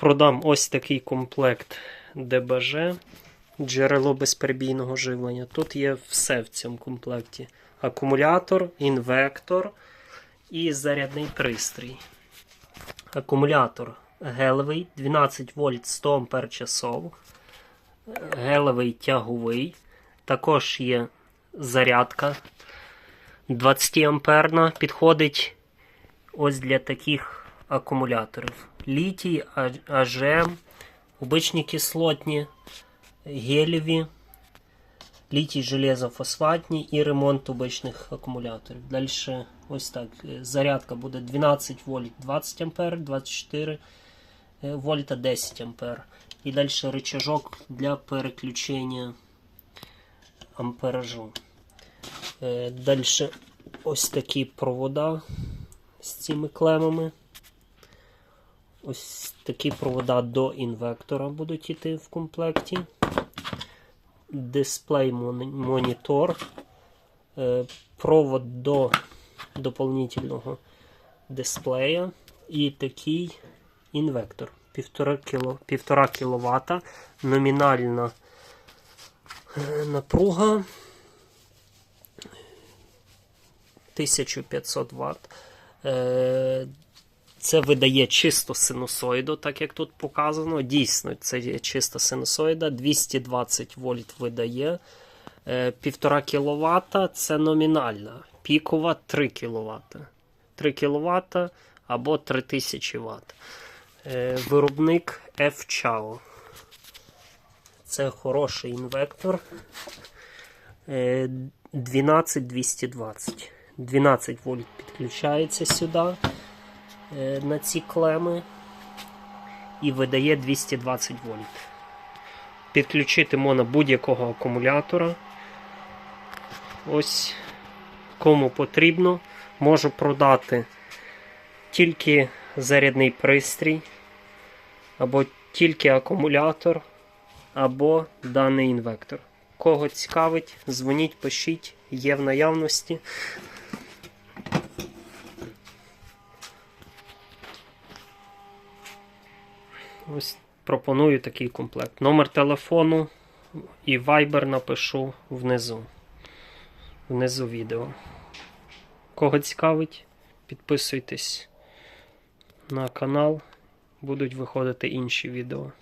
Продам ось такий комплект ДБЖ, джерело безперебійного живлення. Тут є все в цьому комплекті: акумулятор, інвектор і зарядний пристрій. Акумулятор гелевий 12 вольт 100 ампер часов. Гелевий тяговий. Також є зарядка 20 амперна. Підходить ось для таких акумуляторів. Літій, А- АЖМ, обичні кислотні, гелєві, літій железофосфатні і ремонт обичних акумуляторів. Далі ось так. е, Зарядка буде 12 вольт 20 ампер, 24 е, вольта 10 ампер. І далі рычажок для переключення амперажу. Далі ось такі провода з цими клемами. Ось такі провода до інвектора будуть йти в комплекті. Дисплей монітор. Е, Провод до доповнительного дисплея. І такий інвектор. 1,5 кіло, 1,5 кВт. Номінальна е, напруга 1500 Вт. Е, Це видає чисто синусоїду, так як тут показано. Дійсно, це є чиста синусоїда. 220 вольт видає. Е, 1,5 кВт це номінальна. Пікова 3 кВт. 3 кВт або 3000 Вт. Е, Виробник F-Chao. Це хороший інвектор. Е, 12220. 12 вольт підключається сюди е, на ці клеми і видає 220 вольт. Підключити можна будь-якого акумулятора. Ось кому потрібно, можу продати тільки зарядний пристрій, або тільки акумулятор, або даний інвектор. Кого цікавить, дзвоніть, пишіть, є в наявності. Ось пропоную такий комплект. Номер телефону і Viber напишу внизу. Внизу відео. Кого цікавить, підписуйтесь на канал. Будуть виходити інші відео.